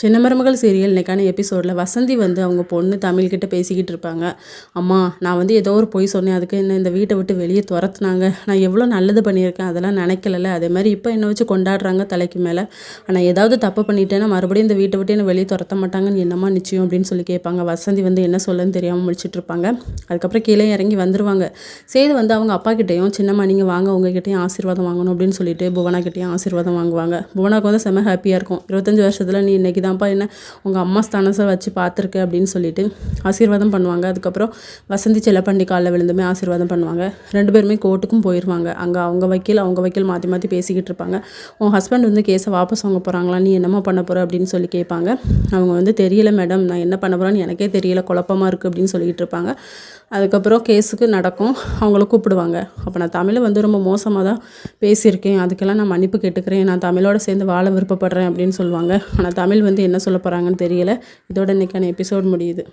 சின்ன மருமகள் சீரியல் இன்னைக்கான எபிசோடில் வசந்தி வந்து அவங்க பொண்ணு தமிழ்கிட்ட பேசிக்கிட்டு இருப்பாங்க. அம்மா நான் வந்து ஏதோ ஒரு பொய் சொன்னேன். அதுக்கு என்ன இந்த வீட்டை விட்டு வெளியே துரத்துனாங்க. நான் எவ்வளோ நல்லது பண்ணியிருக்கேன். அதெல்லாம் நினைக்கலல்ல. அதே மாதிரி இப்போ என்னை வச்சு கொண்டாடுறாங்க தலைக்கு மேலே. ஆனால் ஏதாவது தப்பு பண்ணிட்டேன்னா மறுபடியும் இந்த வீட்டை விட்டு என்னை வெளியே துரத்த மாட்டாங்கன்னு என்னம்மா நிச்சயம்? அப்படின்னு சொல்லி கேட்பாங்க. வசந்தி வந்து என்ன சொல்லன்னு தெரியாமல் முடிச்சிட்டு இருப்பாங்க. அதுக்கப்புறம் கீழே இறங்கி வந்துருவாங்க. சேது வந்து அவங்க அப்பா கிட்டேயும் சின்னம்மா நீங்கள் வாங்க. உங்ககிட்டயும் ஆசீர்வாதம் வாங்கணும். அப்படின்னு சொல்லிட்டு புவனா கிட்டேயும் ஆசீர்வாதம் வாங்குவாங்க. புவனாக்கு வந்து செம்ம ஹாப்பியாக இருக்கும். இருபத்தஞ்சி வருஷத்தில் நீ இன்னைக்கு தான்ப்பா என்ன? உங்கள் அம்மா ஸ்தானத்தை வச்சு பார்த்துருக்கு அப்படின்னு சொல்லிட்டு ஆசீர்வாதம் பண்ணுவாங்க. அதுக்கப்புறம் வசந்தி செல்லப்பண்டி காலில் விழுந்துமே ஆசீர்வாதம் பண்ணுவாங்க. ரெண்டு பேருமே கோர்ட்டுக்கும் போயிடுவாங்க அங்கே அவங்க வக்கீல் அவங்க வக்கீல் மாற்றி மாற்றி பேசிக்கிட்டு இருப்பாங்க. உன் ஹஸ்பண்ட் வந்து கேஸை வாபஸ் வாங்க போகிறாங்களா நீ என்னம்மா பண்ண போகிற அப்படின்னு சொல்லி கேட்பாங்க. அவங்க வந்து தெரியல மேடம் நான் என்ன பண்ண போகிறேன்னு எனக்கே தெரியல. குழப்பமாக இருக்குது அப்படின்னு சொல்லிகிட்டு இருப்பாங்க. அதுக்கப்புறம் கேஸுக்கு நடக்கும். அவங்கள கூப்பிடுவாங்க. அப்போ நான் தமிழை வந்து ரொம்ப மோசமாக தான் பேசியிருக்கேன். அதுக்கெல்லாம் நான் மன்னிப்பு கேட்டுக்கிறேன். நான் தமிழோட சேர்ந்து வாழ விருப்பப்படுறேன் அப்படின்னு சொல்லுவாங்க. ஆனால் தமிழ் வந்து என்ன சொல்ல போகிறாங்கன்னு தெரியல. இதோட இன்றைக்கான எபிசோட் முடியுது.